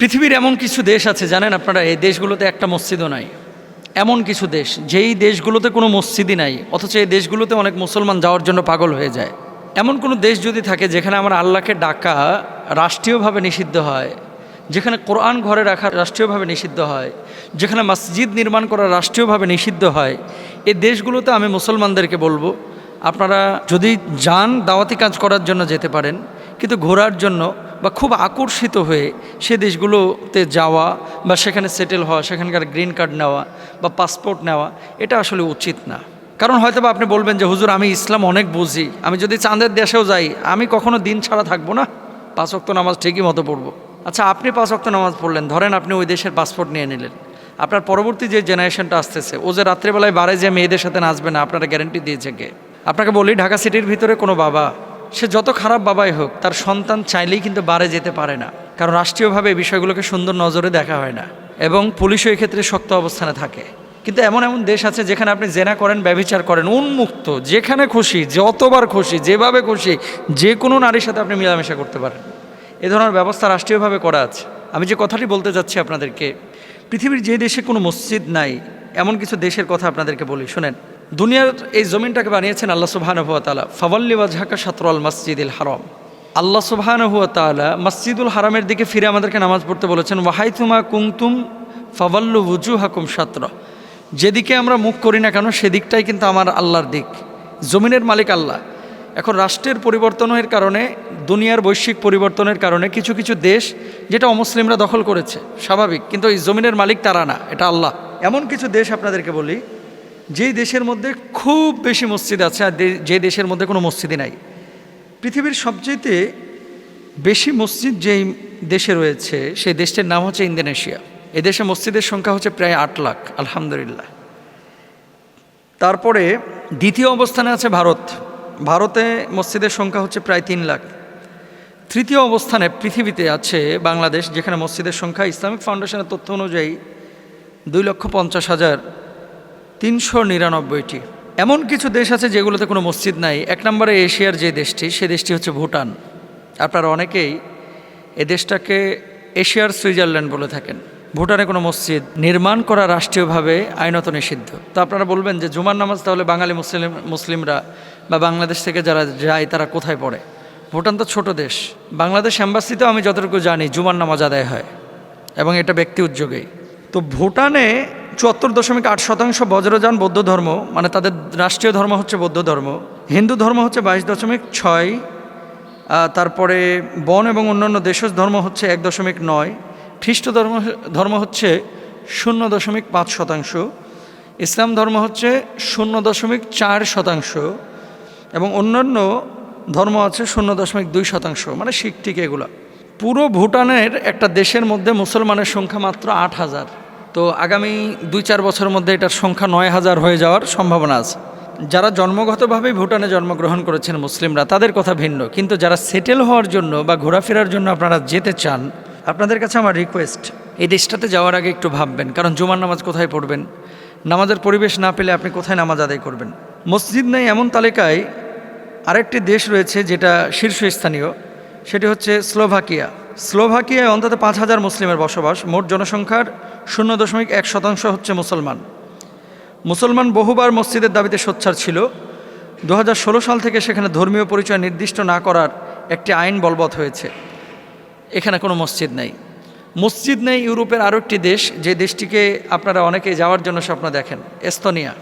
পৃথিবীর এমন কিছু দেশ আছে, জানেন আপনারা, এই দেশগুলোতে একটা মসজিদও নাই। এমন কিছু দেশ, যেই দেশগুলোতে কোনো মসজিদই নাই, অথচ এই দেশগুলোতে অনেক মুসলমান যাওয়ার জন্য পাগল হয়ে যায়। এমন কোনো দেশ যদি থাকে যেখানে আমার আল্লাহকে ডাকা রাষ্ট্রীয়ভাবে নিষিদ্ধ হয়, যেখানে কোরআন ঘরে রাখা রাষ্ট্রীয়ভাবে নিষিদ্ধ হয়, যেখানে মসজিদ নির্মাণ করা রাষ্ট্রীয়ভাবে নিষিদ্ধ হয়, এই দেশগুলোতে আমি মুসলমানদেরকে বলব, আপনারা যদি যান দাওয়াতি কাজ করার জন্য যেতে পারেন, কিন্তু ঘোরার জন্য বা খুব আকর্ষিত হয়ে সে দেশগুলোতে যাওয়া বা সেখানে সেটেল হওয়া, সেখানকার গ্রিন কার্ড নেওয়া বা পাসপোর্ট নেওয়া, এটা আসলে উচিত না। কারণ হয়তো আপনি বলবেন যে, হুজুর, আমি ইসলাম অনেক বুঝি। আমি যদি চাঁদের দেশেও যাই, আমি কখনো দিন ছাড়া থাকব না? পাঁচ অক্ত নামাজ ঠিকই মতো পড়ব। আচ্ছা আপনি পাঁচ অক্ত নামাজ পড়লেন, ধরেন আপনি ওই দেশের পাসপোর্ট নিয়ে নিলেন। আপনার পরবর্তী যে জেনারেশনটা আসতেছে, ও যে রাত্রেবেলায় বারে যে মেয়েদের সাথে নাচবে না, আপনারা গ্যারেন্টি দিয়েছে কে? আপনাকে বলি, ঢাকা সিটির ভিতরে কোনো বাবা সে যত খারাপ বাবাই হোক, তার সন্তান চাইলেই কিন্তু বারে যেতে পারে না। কারণ রাষ্ট্রীয়ভাবে এই বিষয়গুলোকে সুন্দর নজরে দেখা হয় না। এবং পুলিশও ক্ষেত্রে শক্ত অবস্থানে থাকে। কিন্তু এমন এমন দেশ আছে যেখানে আপনি জেনা করেন ব্যবিচার করেন, উন্মুক্ত, যেখানে খুশি, যতবার খুশি, যেভাবে খুশি, যে কোনো নারীর সাথে আপনি মেলামেশা করতে পারেন। এ ধরনের ব্যবস্থা রাষ্ট্রীয়ভাবে করা আছে। আমি যে কথাটি বলতে যাচ্ছি আপনাদেরকে, পৃথিবীর যে দেশে কোনো মসজিদ নাই, এমন কিছু দেশের কথা আপনাদেরকে বলি। শুনেন দুনিয়ার এই জমিনটাকে বানিয়েছেন আল্লাহ সুবাহান হুয়া তালা ফাওয়াল্লি ওয়াজহাকা সাতরাল মসজিদুল হারাম। আল্লাহ সুবাহান হুয়া তালা মসজিদুল হারামের দিকে ফিরে আমাদেরকে নামাজ পড়তে বলেছেন, ওয়াহাইতুমা কুংতুম ফাওয়াল্লু উজু হাকুম সাতরা যেদিকে আমরা মুখ করি না কেন, সেদিকটাই কিন্তু আমার আল্লাহর দিক। জমিনের মালিক আল্লাহ। এখন রাষ্ট্রের পরিবর্তনের কারণে, দুনিয়ার বৈশ্বিক পরিবর্তনের কারণে কিছু কিছু দেশ যেটা অমুসলিমরা দখল করেছে, স্বাভাবিক। কিন্তু এই জমিনের মালিক তারা না, এটা আল্লাহ। এমন কিছু দেশ আপনাদেরকে বলি যেই দেশের মধ্যে খুব বেশি মসজিদ আছে আর যে দেশের মধ্যে কোনো মসজিদই নাই, পৃথিবীর সবচেয়ে বেশি মসজিদ যেই দেশে রয়েছে, সেই দেশটির নাম হচ্ছে ইন্দোনেশিয়া। এ দেশে মসজিদের সংখ্যা হচ্ছে প্রায় আট লাখ, আলহামদুলিল্লাহ। তারপরে দ্বিতীয় অবস্থানে আছে ভারত। ভারতে মসজিদের সংখ্যা হচ্ছে প্রায় তিন লাখ। তৃতীয় অবস্থানে পৃথিবীতে আছে বাংলাদেশ, যেখানে মসজিদের সংখ্যা ইসলামিক ফাউন্ডেশনের তথ্য অনুযায়ী দুই লক্ষ পঞ্চাশ হাজার তিনশো নিরানব্বইটি। এমন কিছু দেশ আছে যেগুলোতে কোনো মসজিদ নাই। এক নম্বরে এশিয়ার যে দেশটি, সে দেশটি হচ্ছে ভুটান। আপনারা অনেকেই এ দেশটাকে এশিয়ার সুইজারল্যান্ড বলে থাকেন। ভুটানে কোনো মসজিদ নির্মাণ করা রাষ্ট্রীয়ভাবে আইনত নিষিদ্ধ। তো আপনারা বলবেন যে জুমার নামাজ তাহলে বাঙালি মুসলিম, মুসলিমরা বা বাংলাদেশ থেকে যারা যায় তারা কোথায় পড়ে? ভুটান তো ছোট দেশ। বাংলাদেশ অ্যাম্বাসিতেও আমি যতটুকু জানি জুমার নামাজ আদায় হয় এবং এটা ব্যক্তি উদ্যোগেই। তো ভুটানে চুয়াত্তর দশমিক আট শতাংশ বজ্রযান বৌদ্ধ ধর্ম মানে তাদের রাষ্ট্রীয় ধর্ম হচ্ছে বৌদ্ধ ধর্ম। হিন্দু ধর্ম হচ্ছে বাইশ দশমিক ছয় তারপরে বন এবং অন্যান্য দেশজ ধর্ম হচ্ছে এক দশমিক নয়, খ্রিস্ট ধর্ম ধর্ম হচ্ছে শূন্য দশমিক পাঁচ শতাংশ, ইসলাম ধর্ম হচ্ছে শূন্য দশমিক চার শতাংশ, এবং অন্যান্য ধর্ম আছে শূন্য দশমিক দুই শতাংশ মানে শিখ ঠিক এগুলো। পুরো ভুটানের একটা দেশের মধ্যে মুসলমানের সংখ্যা মাত্র আট হাজার। তো আগামী দুই চার বছরের মধ্যে এটার সংখ্যা নয় হাজার হয়ে যাওয়ার সম্ভাবনা আছে। যারা জন্মগতভাবেই ভুটানে জন্মগ্রহণ করেছেন মুসলিমরা, তাদের কথা ভিন্ন। কিন্তু যারা সেটেল হওয়ার জন্য বা ঘোরাফেরার জন্য আপনারা যেতে চান, আপনাদের কাছে আমার রিকোয়েস্ট এই দেশটাতে যাওয়ার আগে একটু ভাববেন, কারণ জুমার নামাজ কোথায় পড়বেন? নামাজের পরিবেশ না পেলে আপনি কোথায় নামাজ আদায় করবেন? মসজিদ নেই এমন তালিকায় আরেকটি দেশ রয়েছে যেটা শীর্ষস্থানীয় সেটি হচ্ছে স্লোভাকিয়া। স্লোভাকিয়ায় অন্তত পাঁচ হাজার মুসলিমের বসবাস। মোট জনসংখ্যার শূন্য দশমিক এক শতাংশ হচ্ছে মুসলমান। মুসলমান বহুবার মসজিদের দাবিতে সোচ্চার ছিল। দু হাজার ষোলো সাল থেকে সেখানে ধর্মীয় পরিচয় নির্দিষ্ট না করার একটি আইন বলবৎ হয়েছে। এখানে কোনো মসজিদ নেই। মসজিদ নেই ইউরোপের আরও একটি দেশ। যে দেশটিকে আপনারা অনেকে যাওয়ার জন্য স্বপ্ন দেখেন, এস্তোনিয়া।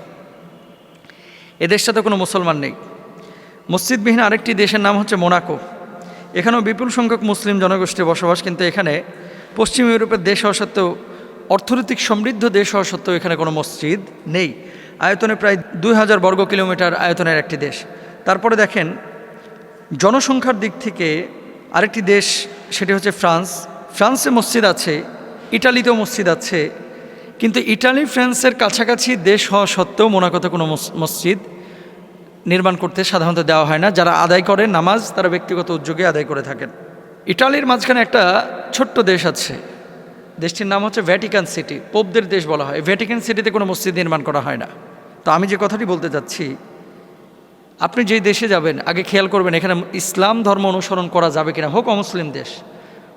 এ দেশটাতে কোনো মুসলমান নেই। মসজিদবিহীন আরেকটি দেশের নাম হচ্ছে মোনাকো। এখানেও বিপুল সংখ্যক মুসলিম জনগোষ্ঠী বসবাস, কিন্তু এখানে পশ্চিম ইউরোপের দেশ হওয়া সত্ত্বেও, অর্থনৈতিক সমৃদ্ধ দেশ হওয়া সত্ত্বেও এখানে কোনো মসজিদ নেই। আয়তনে প্রায় দুই হাজার বর্গ কিলোমিটার আয়তনের একটি দেশ। তারপরে দেখেন, জনসংখ্যার দিক থেকে আরেকটি দেশ, সেটি হচ্ছে ফ্রান্স। ফ্রান্সে মসজিদ আছে, ইটালিতেও মসজিদ আছে, কিন্তু ইটালি, ফ্রান্সের কাছাকাছি দেশ হওয়া সত্ত্বেও মোনাকোতে কোনো মস- মসজিদ নির্মাণ করতে সাধারণত দেওয়া হয় না। যারা আদায় করে নামাজ, তারা ব্যক্তিগত উদ্যোগে আদায় করে থাকেন। ইটালির মাঝখানে একটা ছোট্ট দেশ আছে। দেশটির নাম হচ্ছে ভ্যাটিকান সিটি পোপদের দেশ বলা হয়। ভ্যাটিকান সিটিতে কোনো মসজিদ নির্মাণ করা হয় না। তো আমি যে কথাটি বলতে চাচ্ছি আপনি যেই দেশে যাবেন, আগে খেয়াল করবেন এখানে ইসলাম ধর্ম অনুসরণ করা যাবে কিনা। হোক অমুসলিম দেশ।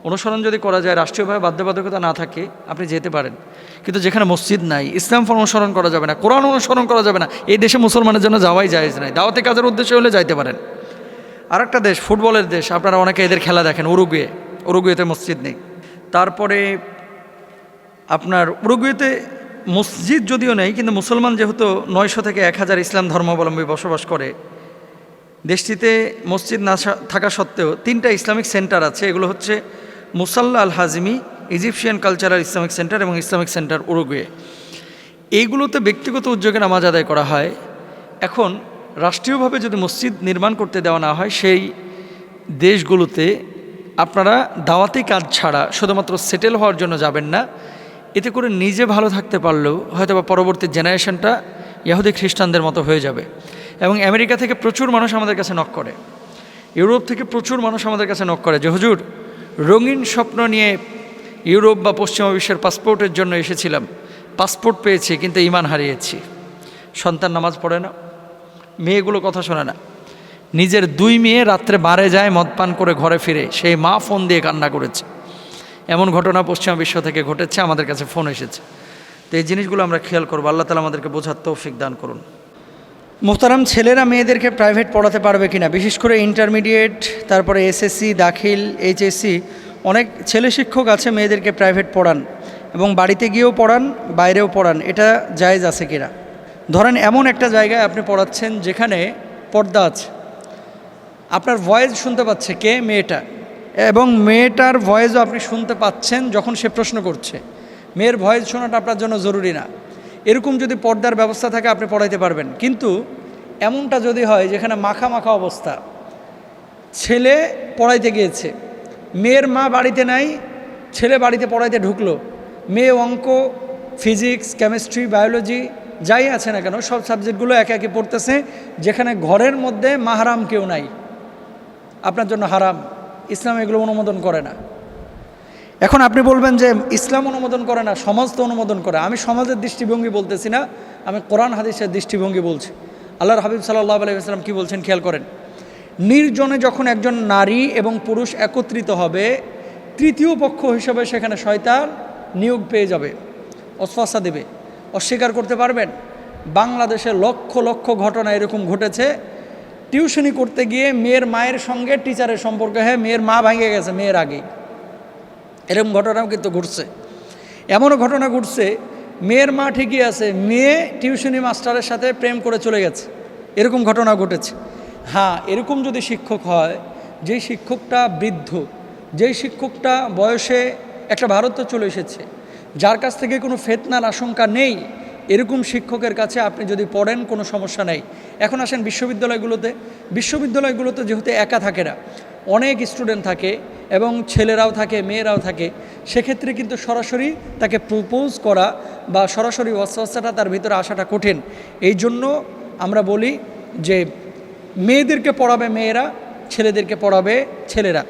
অনুসরণ যদি করা যায়, রাষ্ট্রীয়ভাবে বাধ্যবাধকতা না থাকে, আপনি যেতে পারেন। কিন্তু যেখানে মসজিদ নাই, ইসলাম অনুসরণ করা যাবে না, কোরআন অনুসরণ করা যাবে না, এই দেশে মুসলমানের জন্য যাওয়াই জায়েজ নাই দাওয়াতি কাজের উদ্দেশ্যে হলে যাইতে পারেন। আর একটা দেশ, ফুটবলের দেশ, আপনারা অনেকে এদের খেলা দেখেন, উরুগুয়ে। উরুগুয়েতে মসজিদ নেই। তারপরে আপনার উরুগুয়েতে মসজিদ যদিও নেই, কিন্তু মুসলমান যেহেতু নয়শো থেকে এক হাজার ইসলাম ধর্মাবলম্বী বসবাস করে, দেশটিতে মসজিদ না থাকা সত্ত্বেও তিনটা ইসলামিক সেন্টার আছে। এগুলো হচ্ছে Musalla Al Hazimi Egyptian cultural Islamic centre এবং ইসলামিক সেন্টার উরুগুয়ে। এইগুলোতে ব্যক্তিগত উদ্যোগে নামাজ আদায় করা হয়। এখন রাষ্ট্রীয়ভাবে যদি মসজিদ নির্মাণ করতে দেওয়া না হয়, সেই দেশগুলোতে আপনারা দাওয়াতি কাজ ছাড়া শুধুমাত্র সেটেল হওয়ার জন্য যাবেন না। এতে করে নিজে ভালো থাকতে পারলেও হয়তো বা পরবর্তী জেনারেশনটা ইহুদি খ্রিস্টানদের মতো হয়ে যাবে এবং আমেরিকা থেকে প্রচুর মানুষ আমাদের কাছে নক করে। ইউরোপ থেকে প্রচুর মানুষ আমাদের কাছে নক করে যে, হুজুর রঙিন স্বপ্ন নিয়ে ইউরোপ বা পশ্চিমা বিশ্বের পাসপোর্টের জন্য এসেছিলাম। পাসপোর্ট পেয়েছি, কিন্তু ইমান হারিয়েছি। সন্তান নামাজ পড়ে না। মেয়েগুলো কথা শোনে না। নিজের দুই মেয়ে রাত্রে বারে যায় মদ পান করে ঘরে ফিরে। সেই মা ফোন দিয়ে কান্না করেছে। এমন ঘটনা পশ্চিমা বিশ্ব থেকে ঘটেছে, আমাদের কাছে ফোন এসেছে। তো এই জিনিসগুলো আমরা খেয়াল করব। আল্লাহ তালা আমাদেরকে বোঝার তৌফিক দান করুন। মোহতারাম, ছেলেরা মেয়েদেরকে প্রাইভেট পড়াতে পারবে কিনা? বিশেষ করে ইন্টারমিডিয়েট তারপরে এসএসসি দাখিল এইচএসসি অনেক ছেলে শিক্ষক আছে মেয়েদেরকে প্রাইভেট পড়ান এবং বাড়িতে গিয়েও পড়ান, বাইরেও পড়ান। এটা জায়জ আছে কিনা? ধরেন এমন একটা জায়গায় আপনি পড়াচ্ছেন যেখানে পর্দা আছে। আপনার ভয়েস শুনতে পাচ্ছে কে? মেয়েটা। এবং মেয়েটার ভয়েসও আপনি শুনতে পাচ্ছেন যখন সে প্রশ্ন করছে। মেয়ের ভয়েস শোনাটা আপনার জন্য জরুরি না। এরকম যদি পর্দার ব্যবস্থা থাকে, আপনি পড়াইতে পারবেন। কিন্তু এমনটা যদি হয়, যেখানে মাখা মাখা অবস্থা, ছেলে পড়াইতে গিয়েছে, মেয়ের মা বাড়িতে নাই, ছেলে বাড়িতে পড়াইতে ঢুকলো, মেয়ে অঙ্ক, ফিজিক্স, কেমিস্ট্রি, বায়োলজি, যাই আছে না কেন, সব সাবজেক্টগুলো একে একে পড়তেছে, যেখানে ঘরের মধ্যে মাহারাম কেউ নাই। আপনার জন্য হারাম। ইসলাম এগুলো অনুমোদন করে না। এখন আপনি বলবেন যে ইসলাম অনুমোদন করে না, সমাজ তো অনুমোদন করে। আমি সমাজের দৃষ্টিভঙ্গি বলতেছি না, আমি কোরআন হাদিসের দৃষ্টিভঙ্গি বলছি। আল্লাহর হাবিব সাল্লাহ আলাইসাল্লাম কী বলছেন খেয়াল করেন। নির্জনে যখন একজন নারী এবং পুরুষ একত্রিত হবে, তৃতীয় পক্ষ হিসেবে সেখানে শয়তান নিয়োগ পেয়ে যাবে অশ্বাসা দেবে। অস্বীকার করতে পারবেন? বাংলাদেশে লক্ষ লক্ষ ঘটনা এরকম ঘটেছে। টিউশনি করতে গিয়ে মেয়ের মায়ের সঙ্গে, টিচারের সম্পর্ক হ্যাঁ মেয়ের মা ভেঙে গেছে, মেয়ের আগেই। এরকম ঘটনাও কিন্তু ঘটছে। এমনও ঘটনা ঘটছে, মেয়ের মা ঠিকই আছে, মেয়ে টিউশনি মাস্টারের সাথে প্রেম করে চলে গেছে। এরকম ঘটনা ঘটেছে। হ্যাঁ এরকম যদি শিক্ষক হয়, যেই শিক্ষকটা বৃদ্ধ, যেই শিক্ষকটা বয়সে একটা ভারত চলে এসেছে, যার কাছ থেকে কোনো ফেতনার আশঙ্কা নেই, এরকম শিক্ষকের কাছে আপনি যদি পড়েন, কোনো সমস্যা নেই। এখন আসেন বিশ্ববিদ্যালয়গুলোতে। বিশ্ববিদ্যালয়গুলোতে যেহেতু একা থাকে না অনেক স্টুডেন্ট থাকে এবং ছেলেরাও থাকে, মেয়েরাও থাকে। সেক্ষেত্রে কিন্তু সরাসরি তাকে প্রপোজ করা বা সরাসরি অস্বস্থাটা তার ভিতরে আসাটা কঠিন। এই জন্য আমরা বলি যে, মেয়েদেরকে পড়াবে মেয়েরা, ছেলেদেরকে পড়াবে ছেলেরা।